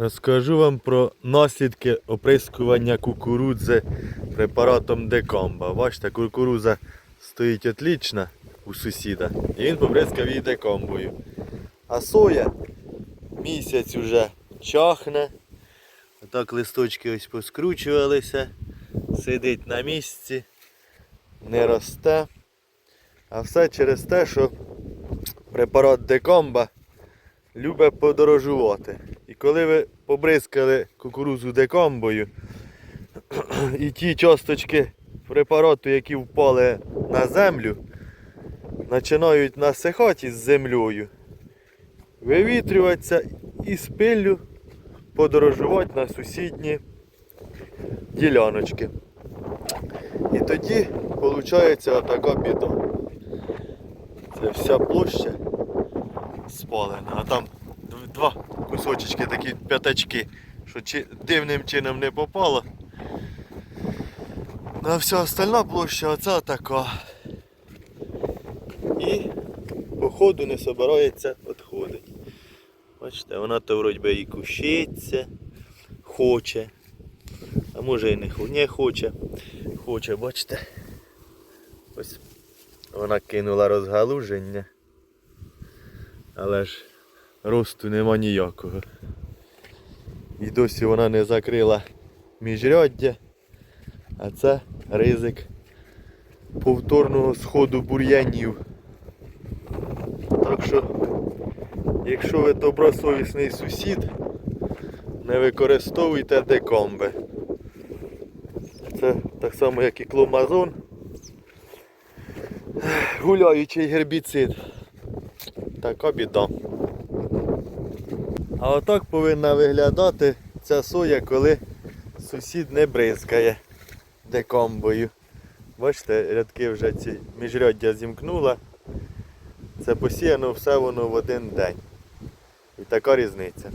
Розкажу вам про наслідки оприскування кукурудзи препаратом Декамба. Бачите, кукурудза стоїть отлічна у сусіда. І він побризкав її декамбою. А соя місяць уже чахне. Отак листочки ось поскручувалися. Сидить на місці, не росте. А все через те, що препарат Декамба любить подорожувати. І коли ви побризкали кукурузу декамбою, і ті часточки препарату, які впали на землю, починають насихати з землею, вивітрюватися і з подорожувати на сусідні діляночки. І тоді виходить отака біда. Це вся площа спалена, а там два кусочки, такі п'ятачки, що чи, дивним чином не попало. Ну, а вся остальна площа оця така. І походу не собирається відходити. Бачите, вона то вроді і кущиться, хоче. А може і не, не хоче. Хоче, бачите. Ось вона кинула розгалуження. Але ж росту нема ніякого. І досі вона не закрила міжряддя, а це ризик повторного сходу бур'янів. Так що, якщо ви добросовісний сусід, не використовуйте декомби. Це так само, як і кломазон. Гуляючий гербіцид. Така біда. А отак повинна виглядати ця соя, коли сусід не бризкає декомбою. Бачите, рядки вже ці міжряддя зімкнула. Це посіяно все воно в один день. І така різниця.